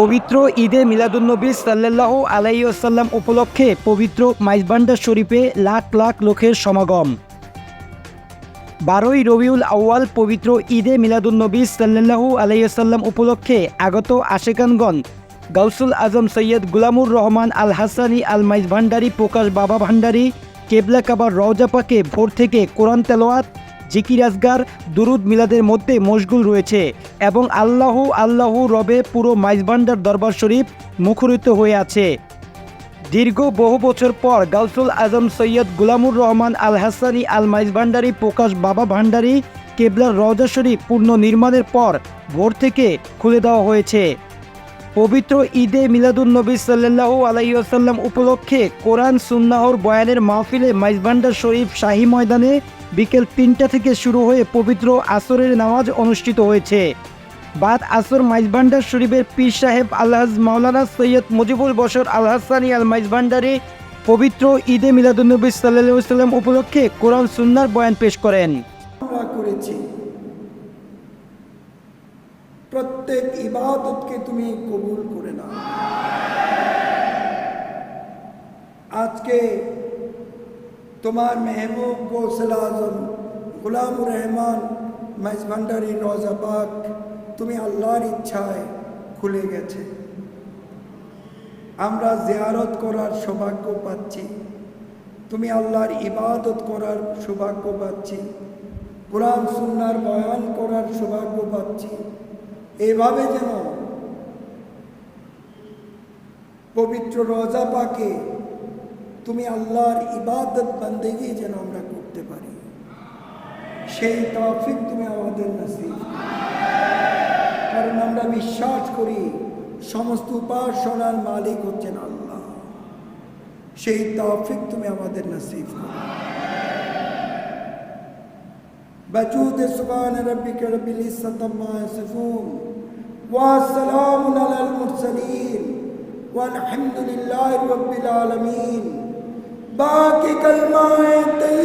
পবিত্র ঈদে মিলাদুন্নবী সাল্লাহ আলাইসাল্লাম উপলক্ষে পবিত্র মাইজবান্ডার শরীফে লাখ লাখ লোকের সমাগম। বারোই রবিউল আউয়াল পবিত্র ঈদে মিলাদুন্নবী সাল্লাহু আলাইসাল্লাম উপলক্ষে আগত আশেকানগণ গাউসুল আজম সৈয়দ গুলামুর রহমান আল হাসানি আল মাইজ ভান্ডারি প্রকাশ বাবা ভান্ডারি কেবলা কাবার রওজাপাকে ভোর থেকে কোরআন তেলোয়াত জিকির আজগার দুরুদ মিলাদের মধ্যে মশগুল রয়েছে এবং আল্লাহ আল্লাহ রবে পুরো মাইজবান্ডার দরবার শরীফ মুখরিত হয়ে আছে। দীর্ঘ বহু বছর পর গাউসুল আজম সৈয়দ গুলামুর রহমান আল হাসানি আল মাইজ ভান্ডারি প্রকাশ বাবা ভান্ডারি কেবলার রওজা শরীফ পূর্ণ নির্মাণের পর ভোর থেকে খুলে দেওয়া হয়েছে। পবিত্র ঈদে মিলাদুন্নবী সাল্লাহ আলাইসাল্লাম উপলক্ষে কোরআন সুন্নাহর বয়ানের মাহফিলে মাইজভান্ডার শরীফ শাহী ময়দানে বিকেল তিনটা থেকে শুরু হয়ে পবিত্র আসরের নামাজ অনুষ্ঠিত হয়েছে। বাদ আসর মাইজভান্ডার শরীফের পীর সাহেব আলহাজ মাওলানা সৈয়দ মুজিবুল বশর আল হাসানি আল মাইজভান্ডারি পবিত্র ঈদে মিলাদুন্নবী সাল্লাম উপলক্ষে কোরআন সুন্নার বয়ান পেশ করেন। প্রত্যেক ইবাদতকে তুমি কবুল করে নাও। আজকে তোমার মেহবুব গোসল আজম গুলামুর রহমান মেজভান্ডারি রোজা পাক, তুমি আল্লাহর ইচ্ছায় খুলে গেছে। আমরা জিয়ারত করার সৌভাগ্য পাচ্ছি। তুমি আল্লাহর ইবাদত করার সৌভাগ্য পাচ্ছি। কোরআন, সুন্নার বয়ান করার সৌভাগ্য পাচ্ছি। এভাবে যেন পবিত্র রজা পাকে তুমি আল্লাহর ইবাদত বান্দেগি যেন আমরা করতে পারি সেই তৌফিক তুমি আমাদের নসিব কারণ আমরা বিশ্বাস করি সমস্ত উপাসনার মালিক হচ্ছেন আল্লাহ সেই তৌফিক তুমি আমাদের নসিব করো بجود سبحان ربك رب العزة عما يصفون وسلام على المرسلين والحمد لله رب العالمين. باقي كلمات ہے